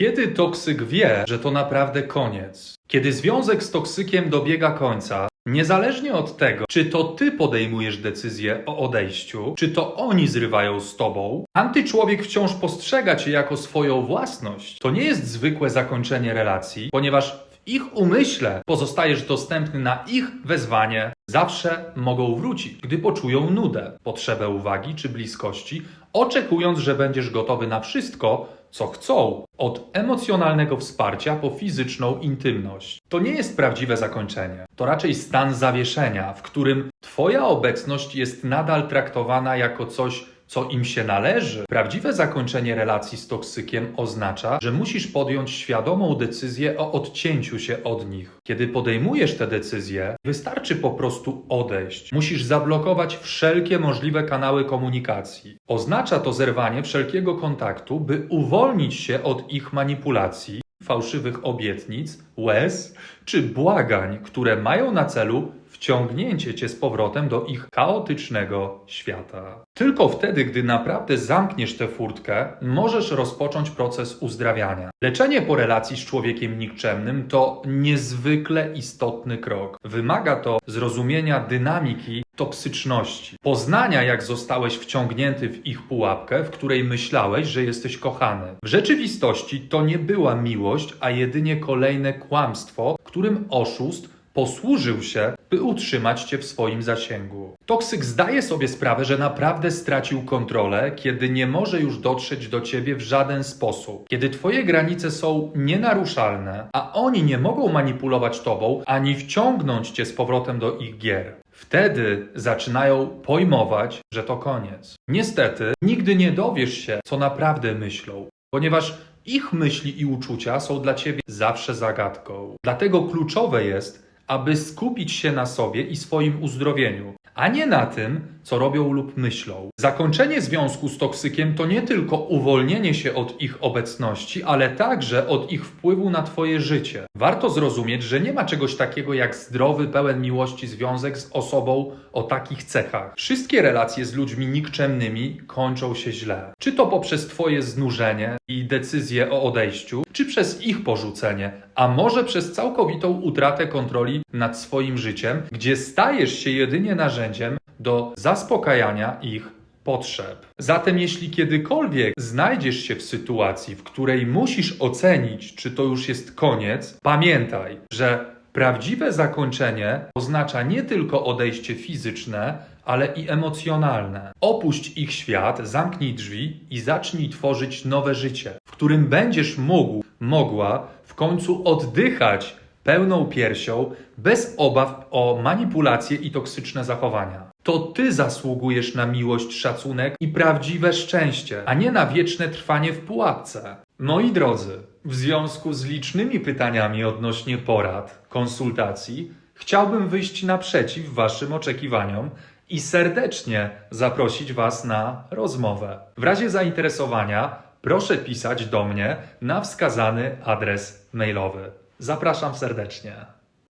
Kiedy toksyk wie, że to naprawdę koniec? Kiedy związek z toksykiem dobiega końca, niezależnie od tego, czy to ty podejmujesz decyzję o odejściu, czy to oni zrywają z tobą, antyczłowiek wciąż postrzega cię jako swoją własność. To nie jest zwykłe zakończenie relacji, ponieważ w ich umyśle pozostajesz dostępny na ich wezwanie. Zawsze mogą wrócić, gdy poczują nudę, potrzebę uwagi czy bliskości, oczekując, że będziesz gotowy na wszystko, co chcą, od emocjonalnego wsparcia po fizyczną intymność. To nie jest prawdziwe zakończenie, to raczej stan zawieszenia, w którym Twoja obecność jest nadal traktowana jako coś, co im się należy. Prawdziwe zakończenie relacji z toksykiem oznacza, że musisz podjąć świadomą decyzję o odcięciu się od nich. Kiedy podejmujesz tę decyzję, wystarczy po prostu odejść. Musisz zablokować wszelkie możliwe kanały komunikacji. Oznacza to zerwanie wszelkiego kontaktu, by uwolnić się od ich manipulacji, fałszywych obietnic, łez czy błagań, które mają na celu wciągnięcie cię z powrotem do ich chaotycznego świata. Tylko wtedy, gdy naprawdę zamkniesz tę furtkę, możesz rozpocząć proces uzdrawiania. Leczenie po relacji z człowiekiem nikczemnym to niezwykle istotny krok. Wymaga to zrozumienia dynamiki toksyczności, poznania, jak zostałeś wciągnięty w ich pułapkę, w której myślałeś, że jesteś kochany. W rzeczywistości to nie była miłość, a jedynie kolejne kłamstwo, którym oszust posłużył się, by utrzymać cię w swoim zasięgu. Toksyk zdaje sobie sprawę, że naprawdę stracił kontrolę, kiedy nie może już dotrzeć do ciebie w żaden sposób. Kiedy twoje granice są nienaruszalne, a oni nie mogą manipulować tobą ani wciągnąć cię z powrotem do ich gier. Wtedy zaczynają pojmować, że to koniec. Niestety, nigdy nie dowiesz się, co naprawdę myślą, ponieważ ich myśli i uczucia są dla ciebie zawsze zagadką. Dlatego kluczowe jest, aby skupić się na sobie i swoim uzdrowieniu, a nie na tym, co robią lub myślą. Zakończenie związku z toksykiem to nie tylko uwolnienie się od ich obecności, ale także od ich wpływu na Twoje życie. Warto zrozumieć, że nie ma czegoś takiego jak zdrowy, pełen miłości związek z osobą o takich cechach. Wszystkie relacje z ludźmi nikczemnymi kończą się źle. Czy to poprzez Twoje znużenie i decyzję o odejściu, czy przez ich porzucenie, a może przez całkowitą utratę kontroli nad swoim życiem, gdzie stajesz się jedynie narzędziem do zaspokajania ich potrzeb. Zatem, jeśli kiedykolwiek znajdziesz się w sytuacji, w której musisz ocenić, czy to już jest koniec, pamiętaj, że prawdziwe zakończenie oznacza nie tylko odejście fizyczne, ale i emocjonalne. Opuść ich świat, zamknij drzwi i zacznij tworzyć nowe życie, w którym będziesz mógł, mogła w końcu oddychać pełną piersią, bez obaw o manipulacje i toksyczne zachowania. To ty zasługujesz na miłość, szacunek i prawdziwe szczęście, a nie na wieczne trwanie w pułapce. Moi drodzy, w związku z licznymi pytaniami odnośnie porad, konsultacji, chciałbym wyjść naprzeciw Waszym oczekiwaniom i serdecznie zaprosić Was na rozmowę. W razie zainteresowania proszę pisać do mnie na wskazany adres mailowy. Zapraszam serdecznie.